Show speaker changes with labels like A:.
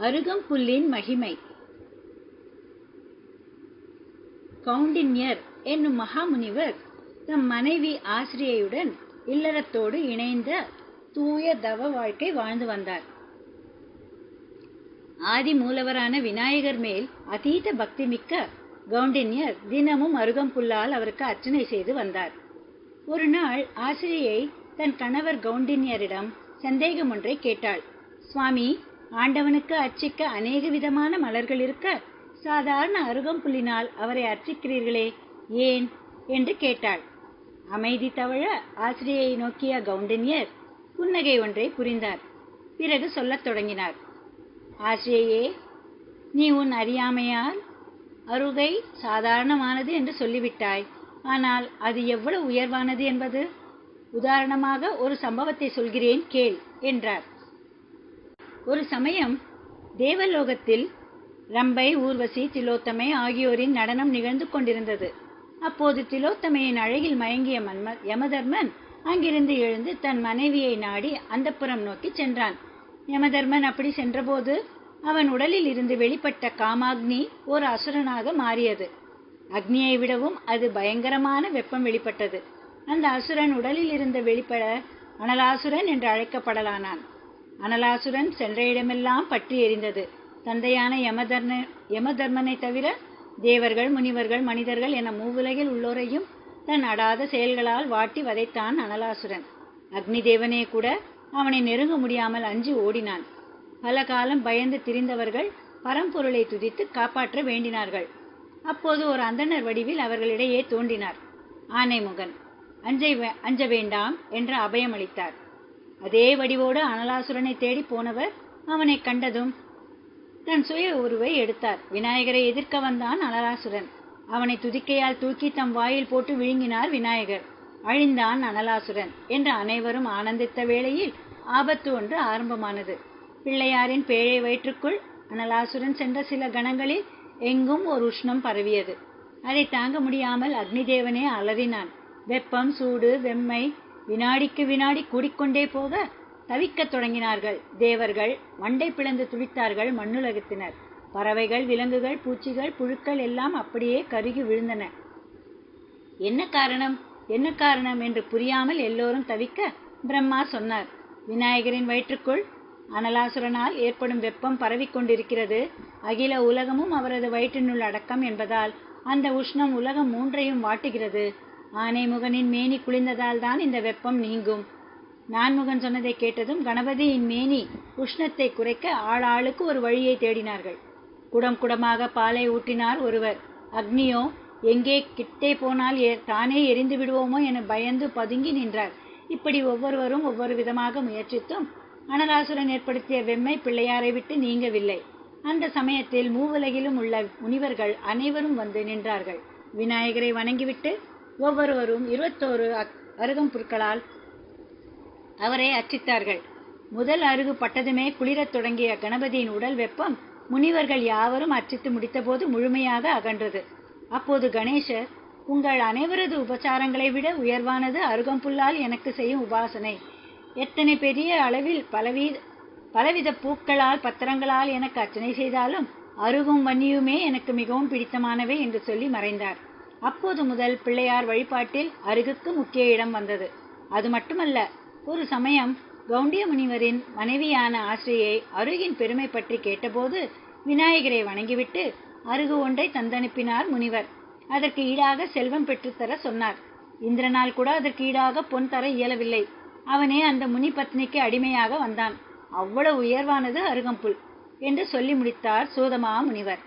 A: அருகம்புல்லின் மகிமை. கவுண்டின்யர் என்னும் மகாமுனிவர் தம் மனைவி ஆசிரியையுடன் இல்லறத்தோடு இணைந்த தூய தவ வாழ்க்கை வாழ்ந்து வந்தார். ஆதி மூலவரான விநாயகர் மேல் அதீத பக்தி மிக்க கவுண்டின்யர் தினமும் அருகம்புல்லால் அவருக்கு அர்ச்சனை செய்து வந்தார். ஒரு நாள் ஆசிரியை தன் கணவர் கவுண்டின்யரிடம் சந்தேகம் ஒன்றை கேட்டாள். சுவாமி ஆண்டவனுக்கு அர்ச்சிக்க அநேக விதமான மலர்கள் இருக்க சாதாரண அருகம்புல்லினால் அவரை அர்ச்சிக்கிறீர்களே ஏன்? என்று கேட்டாள். அமைதி தவழ ஆசிரியை நோக்கிய கவுண்டனியர் புன்னகை ஒன்றை புரிந்தார். பிறகு சொல்லத் தொடங்கினார். ஆசிரியையே நீ உன் அறியாமையால் அருகை சாதாரணமானது என்று சொல்லிவிட்டாய். ஆனால் அது எவ்வளவு உயர்வானது என்பது? உதாரணமாக ஒரு சம்பவத்தை சொல்கிறேன் கேள் என்றார். ஒரு சமயம் தேவலோகத்தில் ரம்பை ஊர்வசி திலோத்தமை ஆகியோரின் நடனம் நிகழ்ந்து கொண்டிருந்தது. அப்போது திலோத்தமையின் அழகில் மயங்கிய மன்ம யமதர்மன் அங்கிருந்து எழுந்து தன் மனைவியை நாடி அந்தப்புறம் நோக்கி சென்றான். யமதர்மன் அப்படி சென்றபோது அவன் உடலில் இருந்து வெளிப்பட்ட காமாக்னி ஒரு அசுரனாக மாறியது. அக்னியை விடவும் அது பயங்கரமான வெப்பம் வெளிப்பட்டது. அந்த அசுரன் உடலில் இருந்து வெளிப்பட அனலாசுரன் என்று அழைக்கப்படலானான். அனலாசுரன் சென்ற இடமெல்லாம் பற்றி எரிந்தது. தந்தையான யமதர்ம யமதர்மனை தவிர தேவர்கள் முனிவர்கள் மனிதர்கள் என மூவுலகில் உள்ளோரையும் தன் அடாத செயல்களால் வாட்டி வதைத்தான் அனலாசுரன். அக்னி தேவனே கூட அவனை நெருங்க முடியாமல் அஞ்சி ஓடினான். பல காலம் பயந்து திரிந்தவர்கள் பரம்பொருளை துதித்து காப்பாற்ற வேண்டினார்கள். அப்போது ஒரு அந்தனர் வடிவில் அவர்களிடையே தோன்றினார். ஆனைமுகன் அஞ்சை அஞ்ச வேண்டாம் என்று அபயமளித்தார். அதே வடிவோடு அனலாசுரனை தேடி போனவர் அவனை கண்டதும் தன் சுய உருவை எடுத்தார். விநாயகரை எதிர்க்க வந்தான் அனலாசுரன். அவனை துதிக்கையால் தூக்கி தம் வாயில் போட்டு விழுங்கினார் விநாயகர். அழிந்தான் அனலாசுரன் என்று அனைவரும் ஆனந்தித்த வேளையில் ஆபத்து ஒன்று ஆரம்பமானது. பிள்ளையாரின் பேழை வயிற்றுக்குள் அனலாசுரன் சென்ற சில கணங்களில் எங்கும் ஒரு உஷ்ணம் பரவியது. அதை தாங்க முடியாமல் அக்னிதேவனே அலறினான். வெப்பம் சூடு வெம்மை வினாடிக்கு வினாடி கூடிக்கொண்டே போக தவிக்கத் தொடங்கினார்கள். தேவர்கள் மண்டை பிளந்து துடித்தார்கள் மண்ணுலகத்தினர். பறவைகள் விலங்குகள் பூச்சிகள் புழுக்கள் எல்லாம் அப்படியே கருகி விழுந்தன. என்ன காரணம்? என்ன காரணம்? என்று புரியாமல் எல்லோரும் தவிக்க பிரம்மா சொன்னார். விநாயகரின் வயிற்றுக்குள் அனலாசுரனால் ஏற்படும் வெப்பம் பரவிக்கொண்டிருக்கிறது அகில உலகமும் அவரது வயிற்றினுள் அடக்கம் என்பதால் அந்த உஷ்ணம் உலகம் மூன்றையும் வாட்டுகிறது. ஆனைமுகனின் மேனி குளிர்ந்ததால் தான் இந்த வெப்பம் நீங்கும். நான்முகன் சொன்னதை கேட்டதும் கணபதியின் மேனி உஷ்ணத்தை குறைக்க ஆளாளுக்கு ஒரு வழியை தேடினார்கள். குடம் குடமாக பாலை ஊட்டினார் ஒருவர். அக்னியோ எங்கே கிட்டே போனால் தானே எரிந்து விடுவோமோ என பயந்து பதுங்கி நின்றார். இப்படி ஒவ்வொருவரும் ஒவ்வொரு விதமாக முயற்சித்தும் அனலாசுரன் ஏற்படுத்திய வெம்மை பிள்ளையாரை விட்டு நீங்கவில்லை. அந்த சமயத்தில் மூவுலகிலும் உள்ள முனிவர்கள் அனைவரும் வந்து நின்றார்கள். விநாயகரை வணங்கிவிட்டு ஒவ்வொருவரும் இருபத்தோரு அருகம் புற்களால் அவரை அர்ச்சித்தார்கள் முதல் அருகு பட்டதுமே குளிரத் தொடங்கிய கணபதியின் உடல் வெப்பம் முனிவர்கள் யாவரும் அர்ச்சித்து முடித்தபோது முழுமையாக அகன்றது. அப்போது கணேசர் உங்கள் அனைவரது உபசாரங்களை விட உயர்வானது அருகம்புல்லால் எனக்கு செய்யும் உபாசனை. எத்தனை பெரிய அளவில் பலவித பலவித பூக்களால் பத்திரங்களால் எனக்கு அர்ச்சனை செய்தாலும் அருகும் வன்னியுமே எனக்கு மிகவும் பிடித்தமானவை என்று சொல்லி மறைந்தார். அப்போது முதல் பிள்ளையார் வழிபாட்டில் அருகுக்கு முக்கிய இடம் வந்தது. அது மட்டுமல்ல ஒரு சமயம் கவுண்டிய முனிவரின் மனைவியான ஆசிரியை அருகின் பெருமை பற்றி கேட்டபோது விநாயகரை வணங்கிவிட்டு அருகு ஒன்றை தந்தனுப்பினார் முனிவர். அதற்கு ஈடாக செல்வம் பெற்றுத்தர சொன்னார். இந்திரனால் கூட அதற்கு ஈடாக பொன் தர இயலவில்லை. அவனே அந்த முனி பத்னிக்கு அடிமையாக வந்தான். அவ்வளவு உயர்வானது அருகம்புல் என்று சொல்லி முடித்தார் சூதமா முனிவர்.